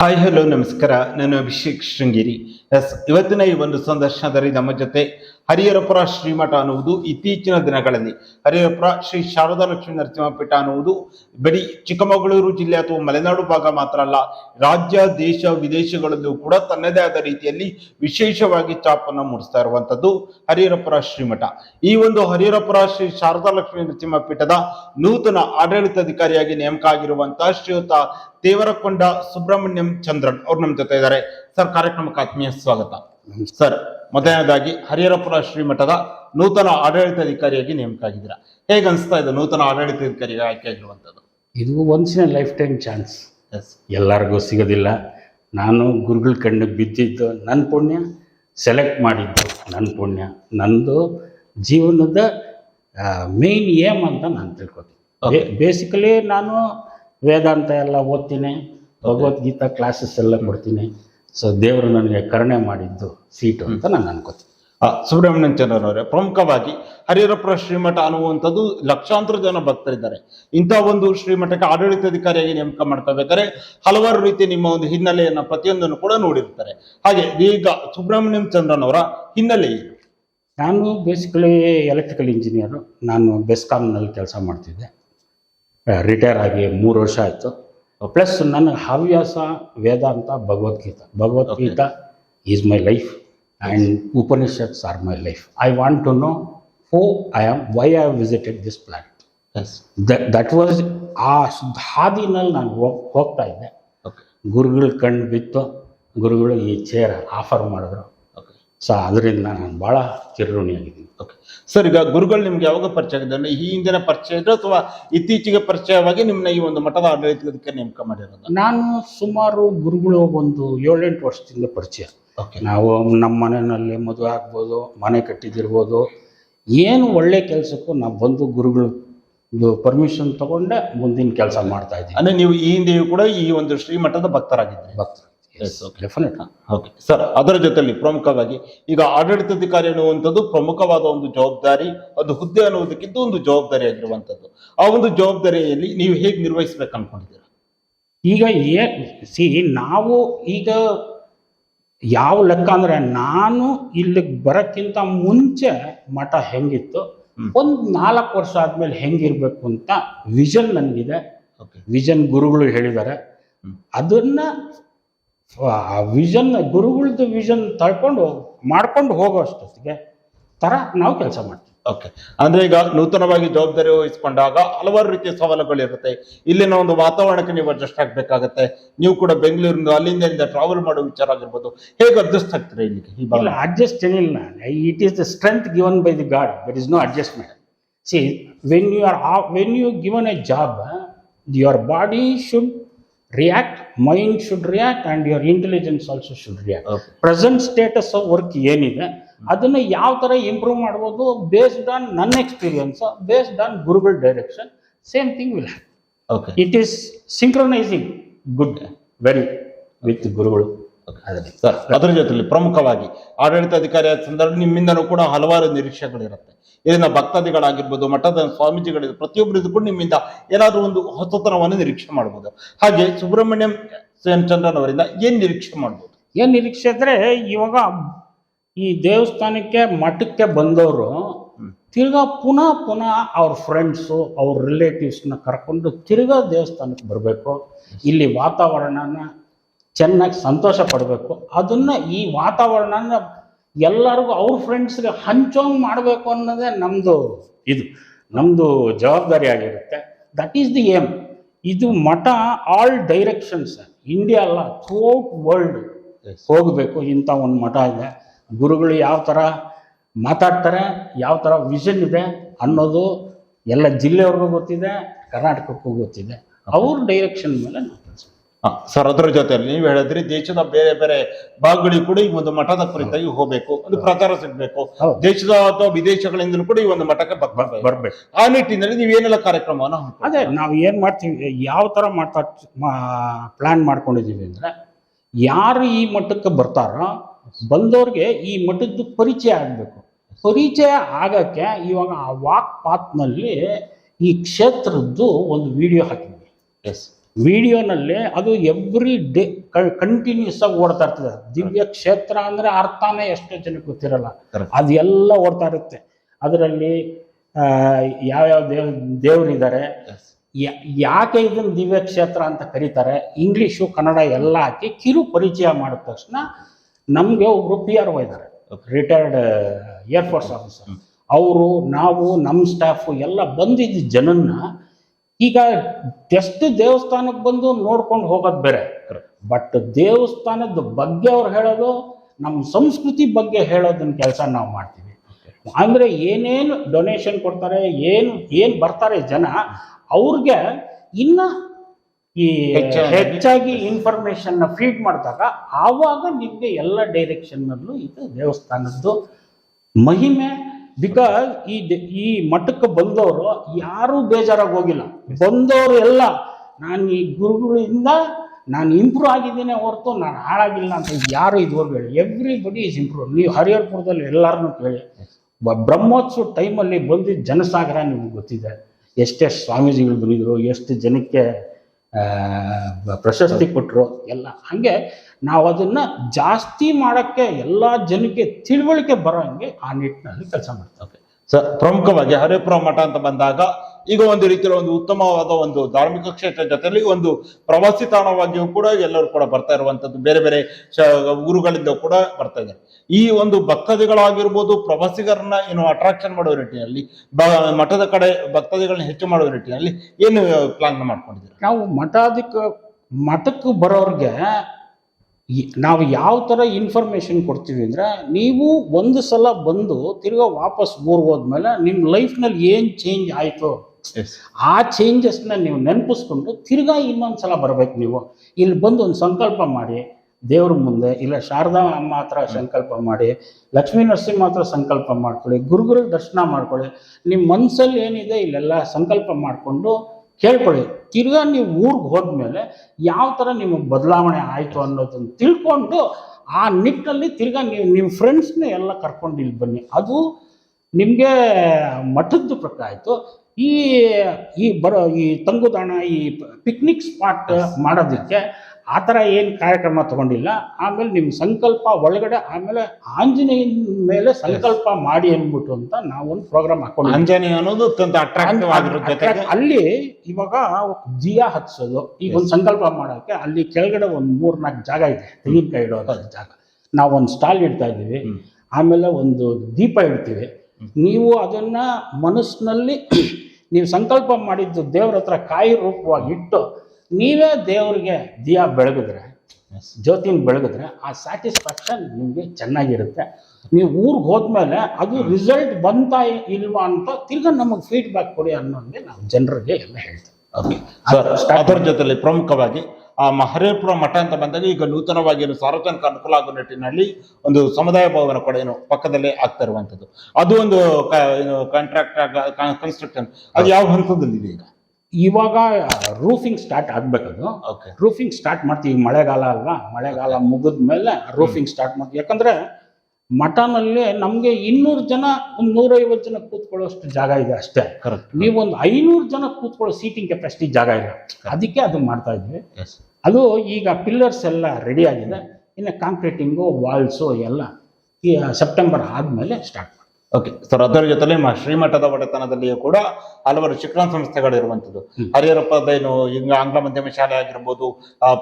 Hi, hello, ನಮಸ್ಕಾರ. ನಾನು Abhishek Sringeri. S, ಇವತ್ತಿನ ಈ ಒಂದು ಸಂದರ್ಶನದಲ್ಲಿ ನಮ್ಮ ಜೊತೆ ಹರಿಹರಪುರ ಶ್ರೀಮಠ ಅನ್ನುವುದು ಇತ್ತೀಚಿನ ದಿನಗಳಲ್ಲಿ. ಹರಿಹರಪುರ ಶ್ರೀ ಶಾರದಾ ಲಕ್ಷ್ಮೀ ನರಸಿಂಹಪೀಠ ಅನ್ನುವುದು ಬರೀ ಚಿಕ್ಕಮಗಳೂರು ಜಿಲ್ಲೆ ಅಥವಾ ಮಲೆನಾಡು ಭಾಗ ಮಾತ್ರ ಅಲ್ಲ, ರಾಜ್ಯ, ದೇಶ, ವಿದೇಶಗಳಲ್ಲೂ ಕೂಡ ತನ್ನದೇ ಆದ ರೀತಿಯಲ್ಲಿ ವಿಶೇಷವಾಗಿ ಚಾಪನ್ನು ಮೂಡಿಸ್ತಾ ಇರುವಂತದ್ದು ಹರಿಹರಪುರ ಶ್ರೀಮಠ. ಈ ಒಂದು ಹರಿಹರಪುರ ಶ್ರೀ ಶಾರದಾ ಲಕ್ಷ್ಮೀ ನರಸಿಂಹಪೀಠದ ನೂತನ ಆಡಳಿತಾಧಿಕಾರಿಯಾಗಿ ನೇಮಕ ಆಗಿರುವಂತಹ ಶ್ರೀಯುತ ದೇವರಕೊಂಡ ಸುಬ್ರಹ್ಮಣ್ಯಂ ಚಂದ್ರನ್ ಅವ್ರು ನಮ್ಮ ಜೊತೆ ಇದ್ದಾರೆ. ಸರ್ ಕಾರ್ಯಕ್ರಮಕ್ಕೆ ಆತ್ಮೀಯ ಸ್ವಾಗತ. ಸರ್ ಮೊದಲನೇದಾಗಿ ಹರಿಹರಪುರ ಶ್ರೀಮಠದ ನೂತನ ಆಡಳಿತಾಧಿಕಾರಿಯಾಗಿ ನೇಮಕ ಆಗಿದ್ದೀರಾ ಹೇಗೆ ಅನಿಸ್ತಾ ಇದೆ ನೂತನ ಆಡಳಿತಾಧಿಕಾರಿಗೆ ಆಯ್ಕೆ ಆಗಿರುವಂಥದ್ದು? ಇದು once in lifetime chance yes ಎಲ್ಲರಿಗೂ ಸಿಗೋದಿಲ್ಲ. ನಾನು ಗುರುಗಳ ಕಣ್ಣು ಬಿದ್ದಿದ್ದು ನನ್ನ ಪುಣ್ಯ ಸೆಲೆಕ್ಟ್ ಮಾಡಿದ್ದು ನನ್ನ ಪುಣ್ಯ. ನಂದು ಜೀವನದ ಮೇನ್ ಏಮ್ ಅಂತ ನಾನು ತಿಳ್ಕೊತೀನಿ. ಬೇಸಿಕಲಿ ನಾನು ವೇದಾಂತ ಎಲ್ಲ ಓದ್ತೀನಿ ಭಗವದ್ಗೀತಾ ಕ್ಲಾಸಸ್ ಎಲ್ಲ ಕೊಡ್ತೀನಿ. ಸೊ ದೇವರು ನನಗೆ ಕರುಣೆ ಮಾಡಿದ್ದು ಸೀಟು ಅಂತ ನಾನು ಅನ್ಕೋತೀನಿ. ಸುಬ್ರಹ್ಮಣ್ಯ ಸುಬ್ರಹ್ಮಣ್ಯಂ ಚಂದ್ರನ್ ಅವರೇ ಪ್ರಮುಖವಾಗಿ ಹರಿಹರಪುರ ಶ್ರೀಮಠ ಅನ್ನುವಂಥದ್ದು ಲಕ್ಷಾಂತರ ಜನ ಭಕ್ತರಿದ್ದಾರೆ. ಇಂಥ ಒಂದು ಶ್ರೀಮಠಕ್ಕೆ ಆಡಳಿತಾಧಿಕಾರಿಯಾಗಿ ನೇಮಕ ಮಾಡ್ಕೋಬೇಕಾದ್ರೆ ಹಲವಾರು ರೀತಿ ನಿಮ್ಮ ಒಂದು ಹಿನ್ನೆಲೆಯನ್ನು ಪ್ರತಿಯೊಂದನ್ನು ಕೂಡ ನೋಡಿರ್ತಾರೆ. ಹಾಗೆ ಈಗ ಸುಬ್ರಹ್ಮಣ್ಯಂ ಚಂದ್ರನ್ ಅವರ ಹಿನ್ನೆಲೆ ಏನು? ನಾನು ಬೇಸಿಕಲಿ ಎಲೆಕ್ಟ್ರಿಕಲ್ ಇಂಜಿನಿಯರು ನಾನು ಬೆಸ್ಕಾಮ್ನಲ್ಲಿ ಕೆಲಸ ಮಾಡ್ತಿದ್ದೆ. ರಿಟೈರ್ ಆಗಿ ಮೂರು ವರ್ಷ ಆಯಿತು. ಪ್ಲಸ್ ನನ್ನ ಹವ್ಯಾಸ Vedanta Bhagavad Gita. Bhagavad Gita is my life and Upanishads are my life I want to know who I am why I have visited this planet that was ಆ ಹಾದಿನಲ್ಲಿ ನಾನು ಹೋಗ್ ಹೋಗ್ತಾ ಇದ್ದೆ. ಗುರುಗಳು ಕಣ್ಣು ಬಿತ್ತು ಗುರುಗಳು ಈ ಚೇರ್ ಆಫರ್ ಮಾಡಿದ್ರು. ಸೊ ಅದರಿಂದ ನಾನು ಭಾಳ ಚಿರಋಣಿಯಾಗಿದ್ದೀನಿ ಓಕೆ ಸರ್ ಈಗ ಗುರುಗಳು ನಿಮ್ಗೆ ಯಾವಾಗ ಪರಿಚಯ ಆಗಿದ್ದಾರೆ? ಈ ಹಿಂದಿನ ಪರಿಚಯ ಇದ್ರೆ ಅಥವಾ ಇತ್ತೀಚೆಗೆ ಪರಿಚಯವಾಗಿ ನಿಮ್ಮನ್ನ ಈ ಒಂದು ಮಠದ ಆಡಳಿತಕ್ಕೆ ನೇಮಕ ಮಾಡಿರೋದು? ನಾನು ಸುಮಾರು ಗುರುಗಳು ಒಂದು ಏಳೆಂಟು ವರ್ಷದಿಂದ ಪರಿಚಯ. ಓಕೆ ನಾವು ನಮ್ಮ ಮನೆಯಲ್ಲಿ ಮದುವೆ ಆಗ್ಬೋದು ಮನೆ ಕಟ್ಟಿದಿರ್ಬೋದು ಏನು ಒಳ್ಳೆ ಕೆಲಸಕ್ಕೂ ನಾವು ಬಂದು ಗುರುಗಳು ಪರ್ಮಿಷನ್ ತಗೊಂಡೆ ಮುಂದಿನ ಕೆಲಸ ಮಾಡ್ತಾ ಇದ್ದೀವಿ. ಅಂದರೆ ನೀವು ಈ ಹಿಂದೆಯೂ ಕೂಡ ಈ ಒಂದು ಶ್ರೀಮಠದ ಭಕ್ತರಾಗಿದ್ದೀರಿ. ಭಕ್ತರು. Yes, okay definite okay sir ಅದರ ಜೊತೆಯಲ್ಲಿ ಪ್ರಮುಖವಾಗಿ ಈಗ ಆಡಳಿತಾಧಿಕಾರಿ ಅನ್ನುವಂಥದ್ದು ಪ್ರಮುಖವಾದ ಒಂದು ಜವಾಬ್ದಾರಿ ಅದು ಹುದ್ದೆ ಅನ್ನುವುದಕ್ಕಿಂತ ಒಂದು ಜವಾಬ್ದಾರಿ ಆಗಿರುವಂಥದ್ದು. ಆ ಒಂದು ಜವಾಬ್ದಾರಿಯಲ್ಲಿ ನೀವು ಹೇಗೆ ನಿರ್ವಹಿಸ್ಬೇಕು ಅನ್ಕೊಂಡಿದ್ದೀರಾ? ಈಗ ಏ ಸಿ ನಾವು ಈಗ ಯಾವ ಲೆಕ್ಕ ಅಂದ್ರೆ ನಾನು ಇಲ್ಲಿಗೆ ಬರೋಕ್ಕಿಂತ ಮುಂಚೆ ಮಠ ಹೆಂಗಿತ್ತು. ಒಂದು ನಾಲ್ಕು ವರ್ಷ ಆದ್ಮೇಲೆ ಹೆಂಗಿರ್ಬೇಕು ಅಂತ ವಿಷನ್ ನನಗಿದೆ. ಓಕೆ ವಿಷನ್ ಗುರುಗಳು ಹೇಳಿದ್ದಾರೆ. ಅದನ್ನ ಆ ವಿಷನ್ ಗುರುಗಳದ್ದು ವಿಷನ್ ತಳ್ಕೊಂಡು ಮಾಡ್ಕೊಂಡು ಹೋಗೋ ಅಷ್ಟೊತ್ತಿಗೆ. ಥರ ನಾವು ಕೆಲಸ ಮಾಡ್ತೀವಿ. ಓಕೆ ಅಂದ್ರೆ ಈಗ ನೂತನವಾಗಿ ಜವಾಬ್ದಾರಿ ವಹಿಸ್ಕೊಂಡಾಗ ಹಲವಾರು ರೀತಿಯ ಸವಾಲುಗಳಿರುತ್ತೆ ಇಲ್ಲಿನ ಒಂದು ವಾತಾವರಣಕ್ಕೆ ನೀವು ಅಡ್ಜಸ್ಟ್ ಆಗ್ಬೇಕಾಗತ್ತೆ. ನೀವು ಕೂಡ ಬೆಂಗಳೂರಿಂದ ಅಲ್ಲಿಂದ ಟ್ರಾವೆಲ್ ಮಾಡೋ ವಿಚಾರ ಆಗಿರ್ಬೋದು. ಹೇಗೆ ಅಡ್ಜಸ್ಟ್ ಆಗ್ತೀರಾ ಇಲ್ಲಿಗೆ ಅಡ್ಜಸ್ಟ್ ಏನಿಲ್ಲ it is the strength given by the god there is no adjustment see when you are when you given a job your body should react mind should react and your intelligence also should react present status work ಏನಿದೆ ಅದನ್ನ ಯಾವ ಥರ improve ಮಾಡ್ಬೋದು based on ನನ್ನ experience based on ಗುರುಗಳ್ direction same thing will happen okay it is synchronising good very with ಗುರುಗಳು. Sir ಅದರ ಜೊತೆಲಿ ಪ್ರಮುಖವಾಗಿ ಆಡಳಿತಾಧಿಕಾರಿ ಆದ ಸಂದರ್ಭ ನಿಮ್ಮಿಂದನೂ ಕೂಡ ಹಲವಾರು ನಿರೀಕ್ಷೆಗಳಿರುತ್ತೆ. ಇದನ್ನ ಭಕ್ತಾದಿಗಳಾಗಿರ್ಬೋದು ಮಠದ ಸ್ವಾಮೀಜಿಗಳಿರ್ಬೋದು ಪ್ರತಿಯೊಬ್ಬರಿಗೂ ಕೂಡ ನಿಮ್ಮಿಂದ ಏನಾದರೂ ಒಂದು ಹೊಸತನವನ್ನು ನಿರೀಕ್ಷೆ ಮಾಡ್ಬೋದು. ಹಾಗೆ ಸುಬ್ರಹ್ಮಣ್ಯಂ ಸೇನ್ ಚಂದ್ರನ್ ಅವರಿಂದ ಏನ್ ನಿರೀಕ್ಷೆ ಮಾಡ್ಬೋದು? ಏನ್ ನಿರೀಕ್ಷೆ ಅಂದ್ರೆ ಇವಾಗ ಈ ದೇವಸ್ಥಾನಕ್ಕೆ ಮಠಕ್ಕೆ ಬಂದವರು. ತಿರ್ಗಾ ಪುನಃ ಪುನಃ ಅವ್ರ ಫ್ರೆಂಡ್ಸು ಅವ್ರ ರಿಲೇಟಿವ್ಸ್ನ ಕರ್ಕೊಂಡು ತಿರ್ಗಾ ದೇವಸ್ಥಾನಕ್ಕೆ ಬರಬೇಕು. ಇಲ್ಲಿ ವಾತಾವರಣನ ಚೆನ್ನಾಗಿ ಸಂತೋಷ ಪಡಬೇಕು. ಅದನ್ನ ಈ ವಾತಾವರಣನ ಎಲ್ಲರಿಗೂ ಅವ್ರ ಫ್ರೆಂಡ್ಸ್ಗೆ ಹಂಚೋಂಗ್ ಮಾಡಬೇಕು ಅನ್ನೋದೇ ನಮ್ಮದು ಇದು. ನಮ್ಮದು ಜವಾಬ್ದಾರಿ ಆಗಿರುತ್ತೆ. ದಟ್ ಈಸ್ ದಿ ಏಮ್ ಇದು ಮಠ ಆಲ್ ಡೈರೆಕ್ಷನ್ಸ್ ಇಂಡಿಯಾ ಅಲ್ಲ ಥ್ರೂಔಟ್ ವರ್ಲ್ಡ್ ಹೋಗಬೇಕು. ಇಂಥ ಒಂದು ಮಠ ಇದೆ. ಗುರುಗಳು ಯಾವ ಥರ ಮಾತಾಡ್ತಾರೆ ಯಾವ ಥರ ವಿಷನ್ ಇದೆ ಅನ್ನೋದು ಎಲ್ಲ ಜಿಲ್ಲೆಯವ್ರಿಗೂ ಗೊತ್ತಿದೆ ಕರ್ನಾಟಕಕ್ಕೂ ಗೊತ್ತಿದೆ. ಅವ್ರ ಡೈರೆಕ್ಷನ್ ಮೇಲೆ ಸರ್ ಅದರ ಜೊತೆಯಲ್ಲಿ ನೀವು ಹೇಳಿದ್ರಿ ದೇಶದ ಬೇರೆ ಬೇರೆ ಭಾಗಗಳಿಗೂ ಕೂಡ ಈ ಒಂದು ಮಠದ ಕುರಿತಾಗಿ ಹೋಗ್ಬೇಕು ಒಂದು ಪ್ರಚಾರ ಸಿಗ್ಬೇಕು. ದೇಶದ ಅಥವಾ ವಿದೇಶಗಳಿಂದಲೂ ಕೂಡ ಈ ಒಂದು ಮಠಕ್ಕೆ ಬರ್ಬೇಕು. ಆ ನಿಟ್ಟಿನಲ್ಲಿ ನೀವೇನೆಲ್ಲ ಕಾರ್ಯಕ್ರಮವನ್ನು ಅದೇ ನಾವು ಏನು ಮಾಡ್ತೀವಿ ಯಾವ ಥರ ಮಾಡ್ತಾ ಪ್ಲಾನ್ ಮಾಡ್ಕೊಂಡಿದ್ದೀವಿ ಅಂದರೆ ಯಾರು ಈ ಮಠಕ್ಕೆ ಬರ್ತಾರೋ ಬಂದವ್ರಿಗೆ ಈ ಮಠದ್ದು ಪರಿಚಯ ಆಗಬೇಕು. ಪರಿಚಯ ಆಗಕ್ಕೆ ಇವಾಗ ಆ ವಾಕ್ ಪಾತ್ನಲ್ಲಿ ಈ ಕ್ಷೇತ್ರದ್ದು ಒಂದು ವಿಡಿಯೋ ಹಾಕಿದ್ವಿ. ಎಸ್ ವಿಡಿಯೋನಲ್ಲಿ ಅದು ಎವ್ರಿ ಡೇ ಕಂಟಿನ್ಯೂಸ್ ಆಗಿ ಓಡ್ತಾ ಇರ್ತದೆ. ದಿವ್ಯ ಕ್ಷೇತ್ರ ಅಂದ್ರೆ ಅರ್ಥನೇ ಎಷ್ಟೋ ಜನಕ್ಕೆ ಗೊತ್ತಿರಲ್ಲ. ಅದೆಲ್ಲ ಓಡ್ತಾ ಇರುತ್ತೆ. ಅದರಲ್ಲಿ ಯಾವ ಯಾವ್ಯಾವ ದೇವ್ ದೇವರಿದ್ದಾರೆ. ಯಾಕೆ ಇದನ್ನ ದಿವ್ಯ ಕ್ಷೇತ್ರ ಅಂತ ಕರೀತಾರೆ? ಇಂಗ್ಲಿಷು ಕನ್ನಡ ಎಲ್ಲ ಹಾಕಿ ಕಿರು ಪರಿಚಯ ಮಾಡಿದ ತಕ್ಷಣ ನಮಗೆ ಒಬ್ರು ಪಿ ಆರ್ ಓ ಇದ್ದಾರೆ. ರಿಟೈರ್ಡ್ ಏರ್ಫೋರ್ಸ್ ಆಫೀಸರ್ ಅವರು ನಾವು ನಮ್ಮ ಸ್ಟಾಫು ಎಲ್ಲ ಬಂದಿದ್ದ ಜನನ್ನ ಈಗ ಜಸ್ಟ್ ದೇವಸ್ಥಾನಕ್ಕೆ ಬಂದು ನೋಡ್ಕೊಂಡು ಹೋಗೋದು ಬೇರೆ. ಬಟ್ ದೇವಸ್ಥಾನದ ಬಗ್ಗೆ ಅವ್ರು ಹೇಳೋದು ನಮ್ಮ ಸಂಸ್ಕೃತಿ ಬಗ್ಗೆ ಹೇಳೋದನ್ನ ಕೆಲಸ ನಾವು ಮಾಡ್ತೀವಿ. ಅಂದರೆ ಏನೇನು ಡೊನೇಷನ್ ಕೊಡ್ತಾರೆ ಏನು ಏನು ಬರ್ತಾರೆ ಜನ ಅವ್ರಿಗೆ ಇನ್ನ ಈ ಹೆಚ್ಚಾಗಿ- ಹೆಚ್ಚಾಗಿ ಇನ್ಫಾರ್ಮೇಶನ್ ಫೀಡ್ ಮಾಡಿದಾಗ ಆವಾಗ ನಿಮಗೆ ಎಲ್ಲ ಡೈರೆಕ್ಷನ್ ನಲ್ಲೂ ಇದು ದೇವಸ್ಥಾನದ್ದು ಮಹಿಮೆ ಬಿಕಾಸ್ ಈ ಈ ಮಠಕ್ಕೆ ಬಂದವರು ಯಾರೂ ಬೇಜಾರಾಗಿ ಹೋಗಿಲ್ಲ. ಬಂದವರು ಎಲ್ಲ, ನಾನು ಈ ಗುರುಗಳಿಂದ ನಾನು ಇಂಪ್ರೂವ್ ಆಗಿದ್ದೀನಿ ಹೊರತು ನಾನು ಹಾಳಾಗಿಲ್ಲ ಅಂತ ಯಾರು ಇದುವರೆಗೂ ಹೇಳಿ. ಎವ್ರಿ ಬಡಿ ಇಸ್ ಇಂಪ್ರೂವ್ ನೀವು ಹರಿಹರಪುರದಲ್ಲಿ ಎಲ್ಲರನ್ನೂ ಕೇಳಿ. ಬ್ರಹ್ಮೋತ್ಸವ ಟೈಮಲ್ಲಿ ಬಂದಿದ್ದ ಜನಸಾಗರ ನಿಮ್ಗೆ ಗೊತ್ತಿದೆ. ಎಷ್ಟೆಷ್ಟು ಸ್ವಾಮೀಜಿಗಳು ಬಂದಿದ್ರು, ಎಷ್ಟು ಜನಕ್ಕೆ ಪ್ರಶಸ್ತಿ ಕೊಟ್ಟರು ಎಲ್ಲ. ಹಾಗೆ ನಾವು ಅದನ್ನ ಜಾಸ್ತಿ ಮಾಡೋಕ್ಕೆ ಎಲ್ಲ ಜನಕ್ಕೆ ತಿಳುವಳಿಕೆ ಬರೋ ಹಂಗೆ ಆ ನಿಟ್ಟಿನಲ್ಲಿ ಕೆಲಸ ಮಾಡ್ತೇವೆ. ಸರ್ ಪ್ರಮುಖವಾಗಿ ಹರಿಪುರ ಮಠ ಅಂತ ಬಂದಾಗ ಈಗ ಒಂದು ರೀತಿಯ ಒಂದು ಉತ್ತಮವಾದ ಒಂದು ಧಾರ್ಮಿಕ ಕ್ಷೇತ್ರ ಜೊತೆಯಲ್ಲಿ ಒಂದು ಪ್ರವಾಸಿ ತಾಣವಾಗಿಯೂ ಕೂಡ ಎಲ್ಲರೂ ಕೂಡ ಬರ್ತಾ ಇರುವಂತದ್ದು ಬೇರೆ ಬೇರೆ ಊರುಗಳಿಂದ ಕೂಡ ಬರ್ತಾ ಇದೆ. ಈ ಒಂದು ಭಕ್ತಾದಿಗಳಾಗಿರ್ಬೋದು ಪ್ರವಾಸಿಗರನ್ನ ಏನು ಅಟ್ರಾಕ್ಷನ್ ಮಾಡುವ ನಿಟ್ಟಿನಲ್ಲಿ ಬ- ಮಠದ ಕಡೆ ಭಕ್ತಾದಿಗಳನ್ನ ಹೆಚ್ಚು ಮಾಡುವ ನಿಟ್ಟಿನಲ್ಲಿ ಏನು ಪ್ಲಾನ್ ಮಾಡ್ಕೊಂಡಿದ್ದೀರಾ? ನಾವು ಮಠಾಧಿಕ ಮಠಕ್ಕೆ ಬರೋರಿಗೆ ನಾವು ಯಾವ ಥರ ಇನ್ಫಾರ್ಮೇಷನ್ ಕೊಡ್ತೀವಿ ಅಂದರೆ ನೀವು ಒಂದು ಸಲ ಬಂದು ತಿರ್ಗಾ ವಾಪಸ್ ಊರಿಗೆ ಹೋದ್ಮೇಲೆ ನಿಮ್ಮ ಲೈಫ್ನಲ್ಲಿ ಏನು ಚೇಂಜ್ ಆಯಿತು ಆ ಚೇಂಜಸ್ನ ನೀವು ನೆನಪಿಸ್ಕೊಂಡು ತಿರ್ಗಾ ಇನ್ನೊಂದು ಸಲ ಬರಬೇಕು ನೀವು. ಇಲ್ಲಿ ಬಂದು ಒಂದು ಸಂಕಲ್ಪ ಮಾಡಿ. ದೇವ್ರ ಮುಂದೆ ಇಲ್ಲ ಶಾರದಾ ಅಮ್ಮ ಹತ್ರ ಸಂಕಲ್ಪ ಮಾಡಿ ಲಕ್ಷ್ಮೀ ನರಸಿಂಹ ಹತ್ರ ಸಂಕಲ್ಪ ಮಾಡ್ಕೊಳ್ಳಿ ಗುರುಗುರು ದರ್ಶನ ಮಾಡ್ಕೊಳ್ಳಿ. ನಿಮ್ಮ ಮನಸ್ಸಲ್ಲಿ ಏನಿದೆ ಇಲ್ಲೆಲ್ಲ ಸಂಕಲ್ಪ ಮಾಡಿಕೊಂಡು ಕೇಳ್ಕೊಳ್ಳಿ ತಿರ್ಗಾ ನೀವು ಊರಿಗೆ ಹೋದ್ಮೇಲೆ ಯಾವ ಥರ ನಿಮಗೆ ಬದಲಾವಣೆ ಆಯಿತು ಅನ್ನೋದನ್ನು ತಿಳ್ಕೊಂಡು ಆ ನಿಟ್ಟಿನಲ್ಲಿ ತಿರ್ಗಾ ನೀವು ನಿಮ್ಮ ಫ್ರೆಂಡ್ಸ್ನ ಎಲ್ಲ ಕರ್ಕೊಂಡು ಇಲ್ಲಿ ಬನ್ನಿ. ಅದು ನಿಮಗೆ ಮಠದ್ದು ಪ್ರಕಾರ ಆಯಿತು. ಈ ಈ ಬರೋ ಈ ತಂಗುದಾಣ ಈ ಪಿಕ್ನಿಕ್ ಸ್ಪಾಟ್ ಮಾಡೋದಕ್ಕೆ ಆ ಥರ ಏನು ಕಾರ್ಯಕ್ರಮ ತಗೊಂಡಿಲ್ಲ. ಆಮೇಲೆ ನಿಮ್ಮ ಸಂಕಲ್ಪ ಒಳಗಡೆ ಆಮೇಲೆ ಆಂಜನೇಯನ ಮೇಲೆ ಸಂಕಲ್ಪ ಮಾಡಿ ಅಂದ್ಬಿಟ್ಟು ಅಂತ ನಾವೊಂದು ಪ್ರೋಗ್ರಾಮ್ ಹಾಕೊಂಡು ಆಂಜನೇಯ ಅನ್ನೋದು ಅತ್ಯಂತ ಅಟ್ರಾಕ್ಟಿವ್ ಆಗಿರುತ್ತೆ ಜೊತೆಗೆ ಅಲ್ಲಿ ಇವಾಗ ದಿಯಾ ಹತ್ಸೋದು ಈಗ ಒಂದು ಸಂಕಲ್ಪ ಮಾಡೋಕ್ಕೆ ಅಲ್ಲಿ ಕೆಳಗಡೆ ಒಂದು ಮೂರು ನಾಲ್ಕು ಜಾಗ ಇದೆ. ತೆಂಗಿನಕಾಯಿ ಇಡೋದು ಜಾಗ. ನಾವು ಒಂದು ಸ್ಟಾಲ್ ಇಡ್ತಾ ಇದ್ದೀವಿ. ಆಮೇಲೆ ಒಂದು ದೀಪ ಇಡ್ತೀವಿ. ನೀವು ಅದನ್ನ ಮನಸ್ಸಿನಲ್ಲಿ ನೀವು ಸಂಕಲ್ಪ ಮಾಡಿದ್ದು ದೇವ್ರ ಹತ್ರ ಕಾಯಿ ರೂಪವಾಗಿ ಇಟ್ಟು ನೀವೇ ದೇವ್ರಿಗೆ ದಿಯಾ ಬೆಳಗಿದ್ರೆ ಜ್ಯೋತಿನ ಬೆಳಗಿದ್ರೆ ಆ ಸ್ಯಾಟಿಸ್ಫ್ಯಾಕ್ಷನ್ ನಿಮಗೆ ಚೆನ್ನಾಗಿರುತ್ತೆ. ನೀವು ಊರಿಗೆ ಹೋದ್ಮೇಲೆ ಅದು ರಿಸಲ್ಟ್ ಬಂತಾ ಇಲ್ವಾ ಅಂತ ತಿರ್ಗಾ ನಮಗೆ ಫೀಡ್ಬ್ಯಾಕ್ ಕೊಡಿ ಅನ್ನೋಂಗೆ ನಾವು ಜನರಿಗೆ ಎಲ್ಲ ಹೇಳ್ತೀವಿ. ಅದರ ಜೊತೆಲಿ ಪ್ರಮುಖವಾಗಿ ಆ ಮಹರೇಪುರ ಮಠ ಅಂತ ಬಂದಾಗ ಈಗ ನೂತನವಾಗಿ ಏನು ಸಾರ್ವಜನಿಕ ಅನುಕೂಲ ಆಗೋ ನಿಟ್ಟಿನಲ್ಲಿ ಒಂದು ಸಮುದಾಯ ಭವನ ಕೂಡ ಏನು ಪಕ್ಕದಲ್ಲೇ ಆಗ್ತಾ ಇರುವಂತದ್ದು ಅದು ಒಂದು ಕಾಂಟ್ರಾಕ್ಟ್ ಕನ್ಸ್ಟ್ರಕ್ಷನ್ ಅದು ಯಾವ ಹಂತದಲ್ಲಿದೆ ಈಗ? ಇವಾಗ ರೂಫಿಂಗ್ ಸ್ಟಾರ್ಟ್ ಆಗ್ಬೇಕದು ಓಕೆ ರೂಫಿಂಗ್ ಸ್ಟಾರ್ಟ್ ಮಾಡ್ತೀವಿ ಮಳೆಗಾಲ ಅಲ್ಲ. ಮಳೆಗಾಲ ಮುಗಿದ ಮೇಲೆ ರೂಫಿಂಗ್ ಸ್ಟಾರ್ಟ್ ಮಾಡ್ತೀವಿ. ಯಾಕಂದ್ರೆ ಮಠನಲ್ಲಿ ನಮಗೆ ಇನ್ನೂರು ಜನ ಒಂದು ನೂರೈವತ್ತು ಜನ ಕೂತ್ಕೊಳ್ಳೋಷ್ಟು ಜಾಗ ಇದೆ ಅಷ್ಟೇ. ಕರೆಕ್ಟ್ ನೀವೊಂದು ಐನೂರು ಜನ ಕೂತ್ಕೊಳ್ಳೋ ಸೀಟಿಂಗ್ ಕೆಪಾಸಿಟಿ ಜಾಗ ಇದೆ. ಅದಕ್ಕೆ ಅದು ಮಾಡ್ತಾ ಇದ್ವಿ. ಅದು ಈಗ ಪಿಲ್ಲರ್ಸ್ ಎಲ್ಲ ರೆಡಿ ಆಗಿದೆ. ಇನ್ನು ಕಾಂಕ್ರೀಟಿಂಗು ವಾಲ್ಸು ಎಲ್ಲ ಈ ಸೆಪ್ಟೆಂಬರ್ ಆದಮೇಲೆ ಸ್ಟಾರ್ಟ್ ಓಕೆ ಸರ್ ಅದರ ಜೊತೆಲಿ ನಮ್ಮ ಶ್ರೀಮಠದ ಒಡೆತನದಲ್ಲಿಯೂ ಕೂಡ ಹಲವಾರು ಶಿಕ್ಷಣ ಸಂಸ್ಥೆಗಳು ಇರುವಂತದ್ದು. ಏನು ಈಗ ಆಂಗ್ಲ ಮಾಧ್ಯಮ ಶಾಲೆ ಆಗಿರ್ಬೋದು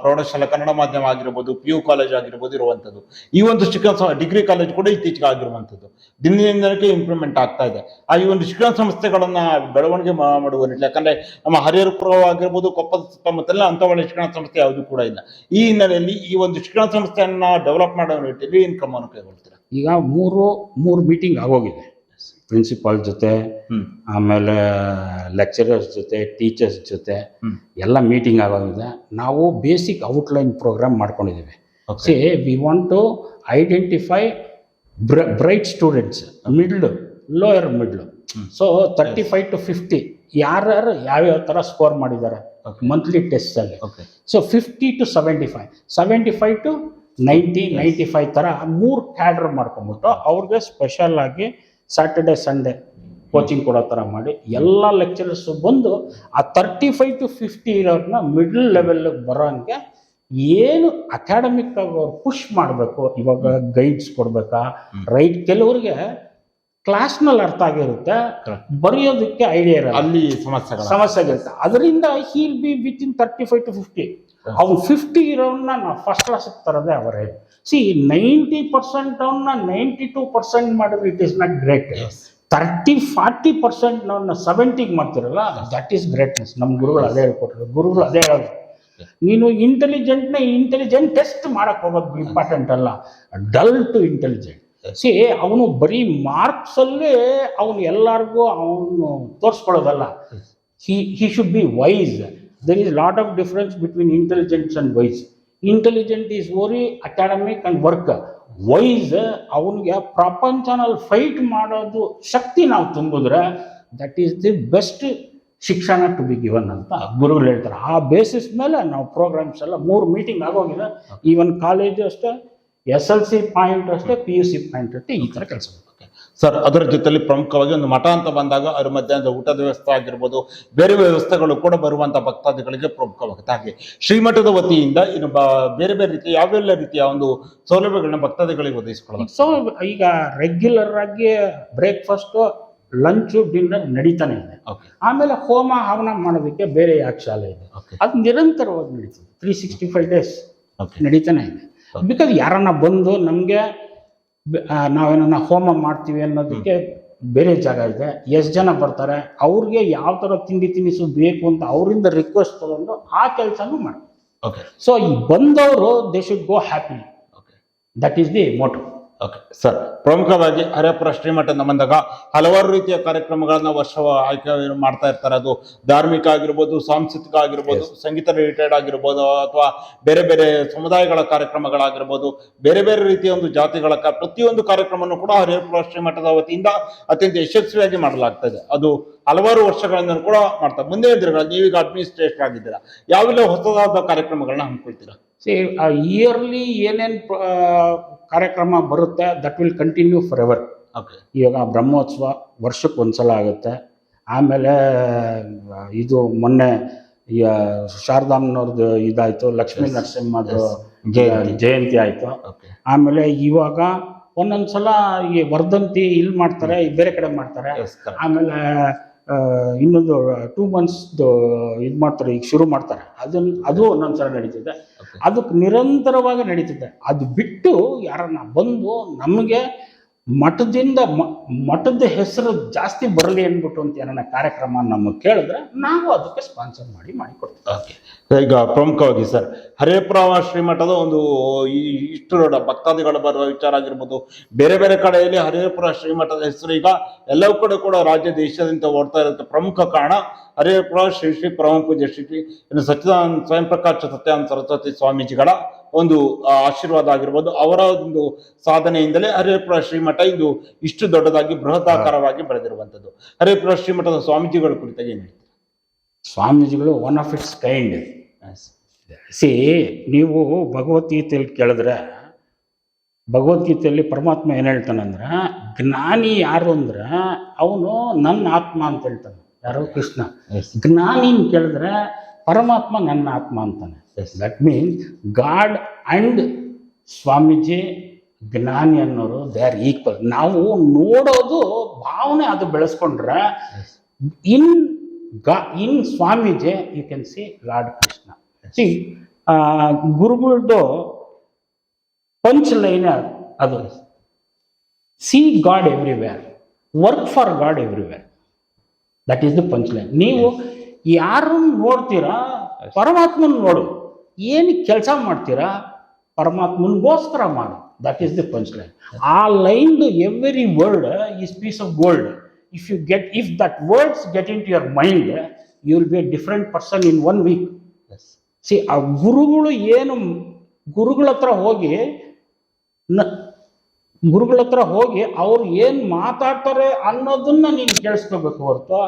ಪ್ರೌಢಶಾಲೆ ಕನ್ನಡ ಮಾಧ್ಯಮ ಆಗಿರ್ಬೋದು ಪಿ ಯು ಕಾಲೇಜ್ ಆಗಿರ್ಬೋದು ಇರುವಂತದ್ದು ಈ ಒಂದು ಶಿಕ್ಷಣ ಡಿಗ್ರಿ ಕಾಲೇಜ್ ಕೂಡ ಇತ್ತೀಚೆಗೆ ಆಗಿರುವಂತದ್ದು ದಿನದಿಂದ ದಿನಕ್ಕೆ ಇಂಪ್ರೂವ್ಮೆಂಟ್ ಆಗ್ತಾ ಇದೆ. ಆ ಈ ಒಂದು ಶಿಕ್ಷಣ ಸಂಸ್ಥೆಗಳನ್ನ ಬೆಳವಣಿಗೆ ಮಾಡುವ ನಿಟ್ಟಿನಲ್ಲಿ ಯಾಕಂದ್ರೆ ನಮ್ಮ ಹರಿಹರಪುರ ಆಗಿರ್ಬೋದು ಕೊಪ್ಪದ ಸುತ್ತಮುತ್ತಲಿನ ಅಂತ ಒಳ್ಳೆ ಶಿಕ್ಷಣ ಸಂಸ್ಥೆ ಯಾವುದು ಕೂಡ ಇಲ್ಲ. ಈ ಹಿನ್ನೆಲೆಯಲ್ಲಿ ಈ ಒಂದು ಶಿಕ್ಷಣ ಸಂಸ್ಥೆಯನ್ನ ಡೆವಲಪ್ ಮಾಡುವ ನಿಟ್ಟಿನಲ್ಲಿ ಇನ್ಕಮ್ ಅನ್ನು ಕೈಗೊಳ್ತೀರಾ. ಈಗ ಮೂರು ಮೂರು ಮೀಟಿಂಗ್ ಆಗೋಗಿದೆ. ಪ್ರಿನ್ಸಿಪಾಲ್ ಜೊತೆ ಆಮೇಲೆ ಲೆಕ್ಚರರ್ಸ್ ಜೊತೆ ಟೀಚರ್ಸ್ ಜೊತೆ ಎಲ್ಲ ಮೀಟಿಂಗ್ ಆಗೋಗಿದೆ. ನಾವು ಬೇಸಿಕ್ ಔಟ್ಲೈನ್ ಪ್ರೋಗ್ರಾಮ್ ಮಾಡ್ಕೊಂಡಿದ್ದೀವಿ. See we want to identify bright students middle lower middle so thirty five to fifty ಯಾರ್ಯಾರು ಯಾವ್ಯಾವ ಥರ ಸ್ಕೋರ್ ಮಾಡಿದ್ದಾರೆ. Monthly ಟೆಸ್ಟಲ್ಲಿ so fifty to seventy five seventy five to ninety ninety five ಥರ ಮೂರು cadre ಮಾಡ್ಕೊಂಬಿಟ್ಟು ಅವ್ರಿಗೆ special ಆಗಿ Saturday Sunday coaching ಕೊಡೋ ಥರ ಮಾಡಿ ಎಲ್ಲ ಲೆಕ್ಚರರ್ಸ್ ಬಂದು ಆ ತರ್ಟಿ ಫೈವ್ ಟು ಫಿಫ್ಟಿ ಇರೋರ್ನ ಮಿಡ್ಲ್ ಲೆವೆಲ್ಗೆ ಬರೋಂಗೆ ಏನು ಅಕಾಡೆಮಿಕ್ ಆಗಿ ಅವ್ರು ಪುಷ್ ಮಾಡಬೇಕು ಇವಾಗ ಗೈಡ್ಸ್ ಕೊಡ್ಬೇಕಾ? ರೈಟ್ ಕೆಲವ್ರಿಗೆ ಕ್ಲಾಸ್ನಲ್ಲಿ ಅರ್ಥ ಆಗಿರುತ್ತೆ. ಬರೆಯೋದಕ್ಕೆ ಐಡಿಯಾ ಇರಲ್ಲ. ಅಲ್ಲಿ ಸಮಸ್ಯೆ ಸಮಸ್ಯೆ ಆಗಿರುತ್ತೆ ಅದರಿಂದ he'll be with in thirty five to fifty ಅವ್ನು ಫಿಫ್ಟಿ ಇರೋನ್ನ ನಾವು ಫಸ್ಟ್ ಕ್ಲಾಸ್ ತರೋದೇ ಅವರೇ. ಸಿ ನೈಂಟಿ ಪರ್ಸೆಂಟ್ ಅವ್ನ ನೈಂಟಿ ಟೂ ಪರ್ಸೆಂಟ್ ಮಾಡಿದ್ರೆ it is not great thirty forty percent ನಾವು ಸೆವೆಂಟಿಗೆ ಮಾಡ್ತಿರಲ್ಲ ದಟ್ ಈಸ್ ಗ್ರೇಟ್ನೆಸ್ ನಮ್ಮ ಗುರುಗಳು ಅದೇ ಹೇಳ್ಕೊಟ್ರು. ಗುರುಗಳು ಅದೇ ಹೇಳೋದು. ನೀನು ಇಂಟೆಲಿಜೆಂಟ್ನ ಇಂಟೆಲಿಜೆಂಟ್ ಟೆಸ್ಟ್ ಮಾಡಕ್ ಹೋಗೋದು ಇಂಪಾರ್ಟೆಂಟ್ ಅಲ್ಲ. ಡಲ್ ಟು ಇಂಟೆಲಿಜೆಂಟ್ ಸಿ ಅವನು ಬರೀ ಮಾರ್ಕ್ಸಲ್ಲೇ ಅವನು ಎಲ್ಲರಿಗೂ ಅವನು ತೋರಿಸ್ಕೊಳ್ಳೋದಲ್ಲ. He he should be wise. There is lot of difference between intelligence and wise. Intelligent is only academic and work wise ಅವನಿಗೆ ಪ್ರಪಂಚನಲ್ಲಿ ಫೈಟ್ ಮಾಡೋದು ಶಕ್ತಿ ನಾವು ತುಂಬಿದ್ರೆ ದಟ್ ಈಸ್ ದಿ ಬೆಸ್ಟ್ ಶಿಕ್ಷಣ ಟು ಬಿ ಗಿವನ್ ಅಂತ ಗುರುಗಳು ಹೇಳ್ತಾರೆ ಆ ಬೇಸಿಸ್ ಮೇಲೆ ನಾವು ಪ್ರೋಗ್ರಾಮ್ಸ್ ಎಲ್ಲ ಮೂರು ಮೀಟಿಂಗ್ ಆಗೋಗಿದೆ ಈವನ್ ಕಾಲೇಜು ಅಷ್ಟೇ ಎಸ್ ಎಲ್ ಸಿ ಪಾಯಿಂಟ್ ಅಷ್ಟೇ ಪಿ ಯು ಸಿ ಪಾಯಿಂಟ್ ಅಷ್ಟೇ ಈ ಥರ ಕೆಲಸ ಸರ್ ಅದರ ಜೊತೆಲಿ ಪ್ರಮುಖವಾಗಿ ಒಂದು ಮಠ ಅಂತ ಬಂದಾಗ ಅದರ ಮಧ್ಯಾಹ್ನದ ಊಟದ ವ್ಯವಸ್ಥೆ ಆಗಿರ್ಬೋದು ಬೇರೆ ವ್ಯವಸ್ಥೆಗಳು ಕೂಡ ಬರುವಂಥ ಭಕ್ತಾದಿಗಳಿಗೆ ಪ್ರಮುಖವಾಗುತ್ತೆ. ಹಾಗೆ ಶ್ರೀಮಠದ ವತಿಯಿಂದ ಇನ್ನು ಬೇರೆ ಬೇರೆ ರೀತಿಯ ಯಾವೆಲ್ಲ ರೀತಿಯ ಒಂದು ಸೌಲಭ್ಯಗಳನ್ನ ಭಕ್ತಾದಿಗಳಿಗೆ ಒದಗಿಸ್ಕೊಳ್ಳೋದು ಸೊ ಈಗ ರೆಗ್ಯುಲರ್ ಆಗಿ ಬ್ರೇಕ್ಫಾಸ್ಟು ಲಂಚು ಡಿನ್ನರ್ ನಡೀತಾನೆ ಇದೆ. ಆಮೇಲೆ ಹೋಮ ಹವನ ಮಾಡೋದಕ್ಕೆ ಬೇರೆ ಯಾಕೆ ಶಾಲೆ ಇದೆ? ಅದು ನಿರಂತರವಾಗಿ ನಡೀತದೆ. ತ್ರೀ ಸಿಕ್ಸ್ಟಿ ಫೈವ್ ಡೇಸ್ ನಡೀತಾನೆ ಇದೆ. ಬಿಕಾಸ್ ಯಾರನ್ನ ಬಂದು ನಮಗೆ ನಾವೇನನ್ನ ಹೋಮ ಮಾಡ್ತೀವಿ ಅನ್ನೋದಕ್ಕೆ ಬೇರೆ ಜಾಗ ಇದೆ. ಎಷ್ಟು ಜನ ಬರ್ತಾರೆ? ಅವ್ರಿಗೆ ಯಾವ ಥರ ತಿಂಡಿ ತಿನಿಸು ಬೇಕು ಅಂತ ಅವರಿಂದ ರಿಕ್ವೆಸ್ಟ್ ತಗೊಂಡು ಆ ಕೆಲಸನೂ ಮಾಡಿ ಓಕೆ ಸೊ ಈ ಬಂದವರು they should go happy okay that is the motto okay sir ಪ್ರಮುಖವಾಗಿ ಹರಿಹರ ಶ್ರೀಮಠದಿಂದ ಬಂದಾಗ ಹಲವಾರು ರೀತಿಯ ಕಾರ್ಯಕ್ರಮಗಳನ್ನ ವರ್ಷ ಆಯ್ಕೆ ಮಾಡ್ತಾ ಇರ್ತಾರೆ. ಅದು ಧಾರ್ಮಿಕ ಆಗಿರ್ಬೋದು ಸಾಂಸ್ಕೃತಿಕ ಆಗಿರ್ಬೋದು ಸಂಗೀತ ರಿಲೇಟೆಡ್ ಆಗಿರ್ಬೋದು ಅಥವಾ ಬೇರೆ ಬೇರೆ ಸಮುದಾಯಗಳ ಕಾರ್ಯಕ್ರಮಗಳಾಗಿರ್ಬೋದು ಬೇರೆ ಬೇರೆ ರೀತಿಯ ಒಂದು ಜಾತಿಗಳ ಕ- ಪ್ರತಿಯೊಂದು ಕಾರ್ಯಕ್ರಮವನ್ನು ಕೂಡ ಹರಿಹರ ಶ್ರೀಮಠದ ವತಿಯಿಂದ ಅತ್ಯಂತ ಯಶಸ್ವಿಯಾಗಿ ಮಾಡಲಾಗ್ತದೆ ಅದು ಹಲವಾರು ವರ್ಷಗಳಿಂದ ಕೂಡ ಮಾಡ್ತಾರೆ ಮುಂದಿನ ದಿನಗಳಲ್ಲಿ ನೀವೀಗ ಅಡ್ಮಿನಿಸ್ಟ್ರೇಟರ್ ಆಗಿದ್ದೀರಾ. ಯಾವೆಲ್ಲ ಹೊಸದಾದ ಕಾರ್ಯಕ್ರಮಗಳನ್ನ ಹಮ್ಮಿಕೊಳ್ತೀರಾ? ಸಿ ಇಯರ್ಲಿ ಏನೇನು ಕಾರ್ಯಕ್ರಮ ಬರುತ್ತೆ that will continue forever okay ಇವಾಗ ಬ್ರಹ್ಮೋತ್ಸವ ವರ್ಷಕ್ಕೆ ಒಂದ್ಸಲ ಆಗುತ್ತೆ. ಆಮೇಲೆ ಇದು ಮೊನ್ನೆ ಈ, ಶಾರದಾಮ್ನವ್ರದ್ದು ಇದಾಯ್ತು ಲಕ್ಷ್ಮೀ ನರಸಿಂಹದ ಜಯಂತಿ. ಆಯ್ತು. ಓಕೆ ಆಮೇಲೆ ಇವಾಗ ಒಂದೊಂದ್ಸಲ ಈ ವರ್ಧಂತಿ ಇಲ್ಲಿ ಮಾಡ್ತಾರೆ ಬೇರೆ ಕಡೆ ಮಾಡ್ತಾರೆ. ಆಮೇಲೆ ಇನ್ನೊಂದು ಟೂ ಮಂತ್ಸ್ ಇದು ಮಾಡ್ತಾರೆ ಈಗ ಶುರು ಮಾಡ್ತಾರೆ. ಅದನ್ನ ಅದು ಒಂದೊಂದ್ಸಲ ನಡೀತಿದೆ. Okay. ಅದಕ್ಕೆ ನಿರಂತರವಾಗಿ ನಡೀತಿದೆ ಅದು ಬಿಟ್ಟು ಯಾರನ್ನ ಬಂದು ನಮಗೆ ಮಠದಿಂದ ಮಠದ ಹೆಸರು ಜಾಸ್ತಿ ಬರಲಿ ಅಂದ್ಬಿಟ್ಟು ಅಂತ ಏನಾರ ಕಾರ್ಯಕ್ರಮ ನಮಗೆ ಕೇಳಿದ್ರೆ ನಾವು ಅದಕ್ಕೆ ಸ್ಪಾನ್ಸರ್ ಮಾಡಿ ಮಾಡಿಕೊಡ್ತೀವಿ ಈಗ ಪ್ರಮುಖವಾಗಿ ಸರ್ ಹರೇಪುರ ಶ್ರೀಮಠದ ಒಂದು ಈ ಇಷ್ಟು ದೊಡ್ಡ ಭಕ್ತಾದಿಗಳು ಬರುವ ವಿಚಾರ ಆಗಿರ್ಬೋದು, ಬೇರೆ ಬೇರೆ ಕಡೆಯಲ್ಲಿ ಹರೇಪುರ ಶ್ರೀಮಠದ ಹೆಸರು ಈಗ ಎಲ್ಲವೂ ಕಡೆ ಕೂಡ ರಾಜ್ಯ ದೇಶದಿಂದ ಓಡ್ತಾ ಇರುತ್ತೆ. ಪ್ರಮುಖ ಕಾರಣ ಹರೇಪುರ ಶ್ರೀ ಶ್ರೀ ಪರಮ ಪೂಜ್ಯ ಶ್ರೀ ಶ್ರೀ ಇನ್ನು ಸಚ್ಚಿದಾನಂದ ಸ್ವಯಂ ಪ್ರಕಾಶ ಸತ್ಯಾನಂದ ಸರಸ್ವತಿ ಸ್ವಾಮೀಜಿಗಳ ಒಂದು ಆಶೀರ್ವಾದ ಆಗಿರ್ಬೋದು ಅವರ ಒಂದು ಸಾಧನೆಯಿಂದಲೇ ಹರೇಪುರ ಶ್ರೀಮಠ ಇದು ಇಷ್ಟು ದೊಡ್ಡದಾಗಿ ಬೃಹದಾಕಾರವಾಗಿ ಬೆಳೆದಿರುವಂಥದ್ದು. ಹರೇಪುರ ಶ್ರೀಮಠದ ಸ್ವಾಮೀಜಿಗಳ ಕುರಿತಾಗಿ ಏನು ಹೇಳ್ತೀರಿ? ಸ್ವಾಮೀಜಿಗಳು one of its kind see ನೀವು ಭಗವದ್ಗೀತೆಯಲ್ಲಿ ಕೇಳಿದ್ರೆ ಭಗವದ್ಗೀತೆಯಲ್ಲಿ ಪರಮಾತ್ಮ ಏನು ಹೇಳ್ತಾನಂದ್ರೆ ಜ್ಞಾನಿ ಯಾರು ಅಂದ್ರೆ ಅವನು ನನ್ನ ಆತ್ಮ ಅಂತ ಹೇಳ್ತಾನೆ. ಯಾರು ಕೃಷ್ಣ. ಜ್ಞಾನಿನ್ ಕೇಳಿದ್ರೆ ಪರಮಾತ್ಮ ನನ್ನ ಆತ್ಮ ಅಂತಾನೆ. That means god and Swamiji ಜ್ಞಾನಿ ಅನ್ನೋರು ದೇ ಆರ್ ಈಕ್ವಲ್ ನಾವು ನೋಡೋದು ಭಾವನೆ ಅದು ಬೆಳೆಸ್ಕೊಂಡ್ರೆ ಇನ್ ಗಾ in Swamiji you can see lord Krishna see ಗುರುಗಳದ್ದು punch line ಅದು. See god everywhere work for god everywhere that is the punch line ನೀವು ಯಾರನ್ನು ನೋಡ್ತೀರಾ ಪರಮಾತ್ಮನ ನೋಡು. ಏನು ಕೆಲಸ ಮಾಡ್ತೀರಾ? ಪರಮಾತ್ಮನಿಗೋಸ್ಕರ ಮಾಡಿ. That is the punch line ಆ ಲೈನ್ದು every word is piece of gold if you get if that words get into your mind you will be a different person in one week see ಆ ಗುರುಗಳು ಏನು ಗುರುಗಳ ಹತ್ರ ಹೋಗಿ ನ- ಗುರುಗಳ ಹತ್ರ ಹೋಗಿ ಅವ್ರು ಏನು ಮಾತಾಡ್ತಾರೆ ಅನ್ನೋದನ್ನ ನೀನು ಕೇಳಿಸ್ಕೋಬೇಕು ಹೊರತು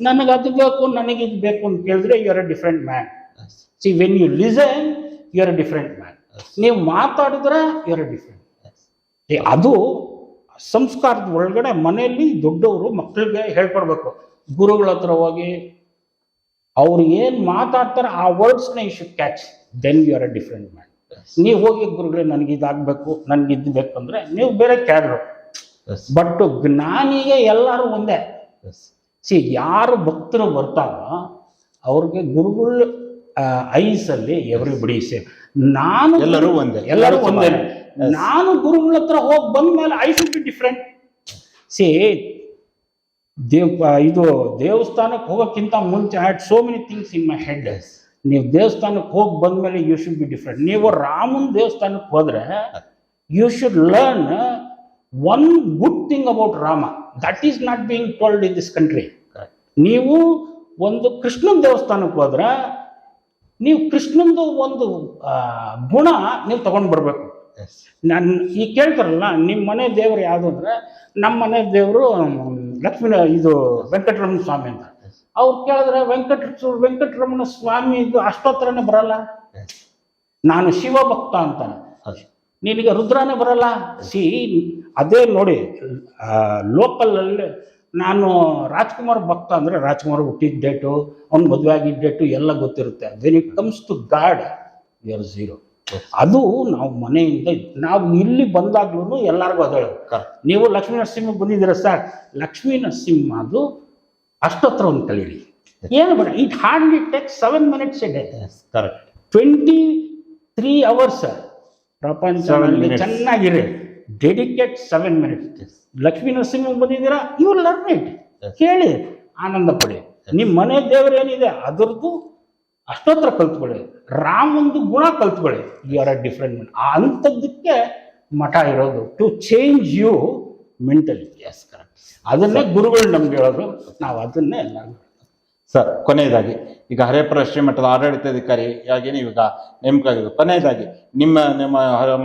ನನಗೆ ಅದು ಬೇಕು ನನಗೆ ಇದು ಬೇಕು ಅಂತ ಕೇಳಿದ್ರೆ you are a different man see when you listen you are different man ನೀವು ಮಾತಾಡಿದ್ರೆ ಯು ಆರ್ ಡಿಫ್ರೆಂಟ್ ಅದು ಸಂಸ್ಕಾರದ ಒಳಗಡೆ ಮನೆಯಲ್ಲಿ ದೊಡ್ಡವರು ಮಕ್ಕಳಿಗೆ ಹೇಳ್ಕೊಡ್ಬೇಕು. ಗುರುಗಳ ಹತ್ರ ಹೋಗಿ ಅವ್ರು ಏನು ಮಾತಾಡ್ತಾರೆ ಆ ವರ್ಡ್ಸ್ನ you should catch then you are a different man ನೀವು ಹೋಗಿ ಗುರುಗಳೇ ನನಗೆ ಇದಾಗಬೇಕು ನನಗೆ ಇದು ಬೇಕು ಅಂದ್ರೆ ನೀವು ಬೇರೆ ಕ್ಯಾಡ್ರು. ಬಟ್ ಜ್ಞಾನಿಗೆ ಎಲ್ಲರೂ ಒಂದೇ. ಸಿ ಯಾರು ಭಕ್ತರು ಬರ್ತಾರೋ ಅವ್ರಿಗೆ ಗುರುಗಳ ಐಸಲ್ಲಿ ಎವ್ರಿ ಬಡಿ ಸೇಮ್ ನಾನು ಎಲ್ಲರೂ ಒಂದೇ. ಎಲ್ಲರೂ ಒಂದೇ. ನಾನು ಗುರುಗಳ ಹತ್ರ ಹೋಗಿ ಬಂದ್ಮೇಲೆ I should be different C ದೇವ್ ಇದು ದೇವಸ್ಥಾನಕ್ಕೆ ಹೋಗೋಕ್ಕಿಂತ ಮುಂಚೆ I had so many things in my head ನೀವು ದೇವಸ್ಥಾನಕ್ಕೆ ಹೋಗಿ ಬಂದ್ಮೇಲೆ ಯು ಶುಡ್ ಬಿ ಡಿಫ್ರೆಂಟ್ ನೀವು ರಾಮನ್ ದೇವಸ್ಥಾನಕ್ಕೆ ಹೋದ್ರೆ you should learn one good thing about Rama that is not being told in this country ನೀವು ಒಂದು ಕೃಷ್ಣನ ದೇವಸ್ಥಾನಕ್ಕೆ ಹೋದ್ರೆ ನೀವು ಕೃಷ್ಣಂದು ಒಂದು ಗುಣ ನೀವು ತಗೊಂಡು ಬರಬೇಕು. ನಾನು ಈಗ ಕೇಳ್ತಾರಲ್ಲ ನಿಮ್ಮ ಮನೆ ದೇವರು ಯಾವುದು ಅಂದ್ರೆ ನಮ್ಮ ಮನೆ ದೇವರು ಲಕ್ಷ್ಮೀ ಇದು ವೆಂಕಟರಮಣ ಸ್ವಾಮಿ ಅಂತ. ಅವ್ರು ಕೇಳಿದ್ರೆ ವೆಂಕಟ ವೆಂಕಟರಮಣ ಸ್ವಾಮಿ ಇದು ಅಷ್ಟೋತ್ತರನೇ ಬರಲ್ಲ. ನಾನು ಶಿವಭಕ್ತ ಅಂತ ಹೌದು. ನಿನಗೆ ರುದ್ರನೇ ಬರಲ್ಲ? ಸಿ ಅದೇ ನೋಡಿ ಲೋಕಲಲ್ಲಿ ನಾನು ರಾಜ್ಕುಮಾರ್ ಭಕ್ತ ಅಂದರೆ ರಾಜ್ಕುಮಾರ್ ಹುಟ್ಟಿದ ಡೇಟು ಅವ್ನ ಮದುವೆ ಆಗಿದ್ದ ಡೇಟು ಎಲ್ಲ ಗೊತ್ತಿರುತ್ತೆ. When it comes to god or zero ಅದು ನಾವು ಮನೆಯಿಂದ ನಾವು ಇಲ್ಲಿ ಬಂದಾಗ್ಲೂ ಎಲ್ಲರಿಗೂ ಅದು ನೀವು ಲಕ್ಷ್ಮೀ ನರಸಿಂಹ ಬಂದಿದ್ದೀರ ಸರ್? ಲಕ್ಷ್ಮೀ ನರಸಿಂಹ ಅದು ಅಷ್ಟೊತ್ತರ ಒಂದು ಕಲೀಲಿ ಏನು ಬೇಡ it hardly take seven minutes a correct. Twenty three hours ಪ್ರಪಂಚದಲ್ಲಿ. ಚೆನ್ನಾಗಿರಿ. Dedicate seven minutes. Lakshmi Narasimha ಬಂದಿದ್ದೀರಾ? You learn it. ಕೇಳಿ. ಆನಂದ ಪಡಿ. ನಿಮ್ಮ ಮನೆ ದೇವರು ಏನಿದೆ ಅದರದ್ದು ಅಷ್ಟೋತ್ರ ಕಲ್ತ್ಕೊಳ್ಳಿ. ರಾಮಂದು ಗುಣ ಕಲ್ತ್ಕೊಳ್ಳಿ. ಯು ಆರ್ ಅ ಡಿಫ್ರೆಂಟ್ ಅಂಥದ್ದಕ್ಕೆ ಮಠ ಇರೋದು. To change you mentally Yes. Correct. ಅದನ್ನೇ ಗುರುಗಳು ನಮ್ಗೆ ಹೇಳೋದು. ನಾವು ಅದನ್ನೇ ಎಲ್ಲ ಸರ್ ಕೊನೆಯದಾಗಿ ಈಗ ಹರೇಪುರ ಶ್ರೀಮಠದ ಆಡಳಿತಾಧಿಕಾರಿಯಾಗಿ ನೀವು ಈಗ ನೇಮಕ ಆಗಿದ್ದು ಕೊನೆಯದಾಗಿ ನಿಮ್ಮ ನಿಮ್ಮ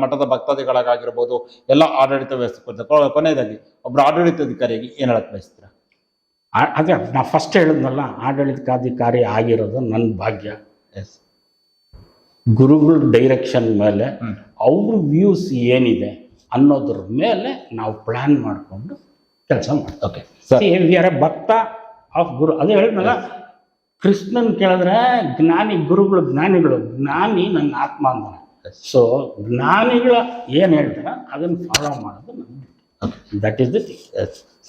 ಮಠದ ಭಕ್ತಾದಿಗಳಾಗಿರ್ಬೋದು ಎಲ್ಲ ಆಡಳಿತ ವ್ಯವಸ್ಥೆ ಕುರಿತು ಕೊನೆಯದಾಗಿ ಒಬ್ಬರು ಆಡಳಿತಾಧಿಕಾರಿಯಾಗಿ ಏನು ಹೇಳಕ್ಕೆ ಬಯಸ್ತೀರಾ? ಅದೇ ನಾ ಫಸ್ಟ್ ಹೇಳಿದ್ನಲ್ಲ ಆಡಳಿತಾಧಿಕಾರಿ ಆಗಿರೋದು ನನ್ನ ಭಾಗ್ಯ. ಎಸ್ ಗುರುಗಳ ಡೈರೆಕ್ಷನ್ ಮೇಲೆ. ಅವ್ರ ವ್ಯೂಸ್ ಏನಿದೆ ಅನ್ನೋದ್ರ ಮೇಲೆ ನಾವು ಪ್ಲ್ಯಾನ್ ಮಾಡಿಕೊಂಡು ಕೆಲಸ ಮಾಡ್ತೀವಿ. Okay sir we are a ಭಕ್ತ ಆಫ್ ಗುರು ಅದೇ ಹೇಳಿದ್ನಲ್ಲ ಕೃಷ್ಣನ್ ಕೇಳಿದ್ರೆ ಜ್ಞಾನಿ ಗುರುಗಳು ಜ್ಞಾನಿಗಳು ಜ್ಞಾನಿ ನನ್ನ ಆತ್ಮ ಅಂತಾನೆ. ಸೊ ಜ್ಞಾನಿಗಳ ಏನು ಹೇಳ್ತಾರ ಅದನ್ನು ಫಾಲೋ ಮಾಡೋದು ನಮ್ದು. ದಟ್ ಈಸ್ ದಿ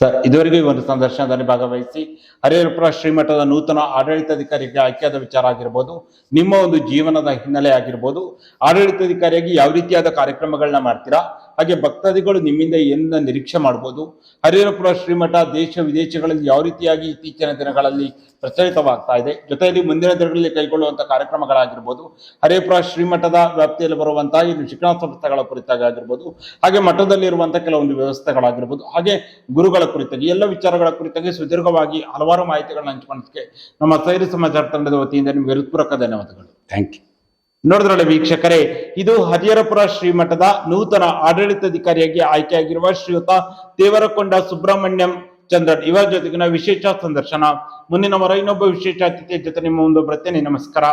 ಸರ್ ಇದುವರೆಗೂ ಈ ಒಂದು ಸಂದರ್ಶನದಲ್ಲಿ ಭಾಗವಹಿಸಿ ಹರಿಹರಪುರ ಶ್ರೀಮಠದ ನೂತನ ಆಡಳಿತಾಧಿಕಾರಿಗೆ ಆಯ್ಕೆಯಾದ ವಿಚಾರ ಆಗಿರ್ಬೋದು ನಿಮ್ಮ ಒಂದು ಜೀವನದ ಹಿನ್ನೆಲೆ ಆಗಿರ್ಬೋದು ಆಡಳಿತಾಧಿಕಾರಿಯಾಗಿ ಯಾವ ರೀತಿಯಾದ ಕಾರ್ಯಕ್ರಮಗಳನ್ನ ಮಾಡ್ತೀರಾ ಹಾಗೆ ಭಕ್ತಾದಿಗಳು ನಿಮ್ಮಿಂದ ಏನನ್ನ ನಿರೀಕ್ಷೆ ಮಾಡ್ಬೋದು. ಹರಿಹರಪುರ ಶ್ರೀಮಠ ದೇಶ ವಿದೇಶಗಳಲ್ಲಿ ಯಾವ ರೀತಿಯಾಗಿ ಇತ್ತೀಚಿನ ದಿನಗಳಲ್ಲಿ ಪ್ರಚಲಿತವಾಗ್ತಾ ಇದೆ. ಜೊತೆಯಲ್ಲಿ ಮುಂದಿನ ದಿನಗಳಲ್ಲಿ ಕೈಗೊಳ್ಳುವಂತಹ ಕಾರ್ಯಕ್ರಮಗಳಾಗಿರ್ಬೋದು. ಹರಿಹರಪುರ ಶ್ರೀಮಠದ ವ್ಯಾಪ್ತಿಯಲ್ಲಿ ಬರುವಂತಹ ಇನ್ನು ಶಿಕ್ಷಣ ಸಂಸ್ಥೆಗಳ ಕುರಿತಾಗಿ ಆಗಿರ್ಬೋದು. ಹಾಗೆ ಮಠದಲ್ಲಿ ಮಠದಲ್ಲಿರುವಂತಹ ಕೆಲವೊಂದು ವ್ಯವಸ್ಥೆಗಳಾಗಿರ್ಬೋದು. ಹಾಗೆ ಗುರುಗಳ ಕುರಿತಾಗಿ, ಎಲ್ಲ ವಿಚಾರಗಳ ಕುರಿತಾಗಿ ಸುದೀರ್ಘವಾಗಿ ಹಲವಾರು ಮಾಹಿತಿಗಳನ್ನ ಹಂಚಿಕೊಳ್ಳೋದಕ್ಕೆ ನಮ್ಮ ಸೈರಿ ಸಮಾಚಾರ ತಂಡದ ವತಿಯಿಂದ ನಿಮಗೆ ಹೃತ್ಪೂರ್ವಕ ಧನ್ಯವಾದಗಳು. ಥ್ಯಾಂಕ್ ಯು ನೋಡಿದ್ರಲ್ಲ ವೀಕ್ಷಕರೇ, ಇದು ಹರಿಹರಪುರ ಶ್ರೀಮಠದ ನೂತನ ಆಡಳಿತಾಧಿಕಾರಿಯಾಗಿ ಆಯ್ಕೆಯಾಗಿರುವ ಶ್ರೀಯುತ ದೇವರಕೊಂಡ ಸುಬ್ರಹ್ಮಣ್ಯಂ ಚಂದ್ರನ್. ಇವರ ಜೊತೆಗಿನ ವಿಶೇಷ ಸಂದರ್ಶನ. ಮುಂದಿನ ವಾರ ಇನ್ನೊಬ್ಬ ವಿಶೇಷ ಅತಿಥಿಯ ಜೊತೆ ನಿಮ್ಮ ಒಂದು ಬರ್ತೇನೆ ನಮಸ್ಕಾರ.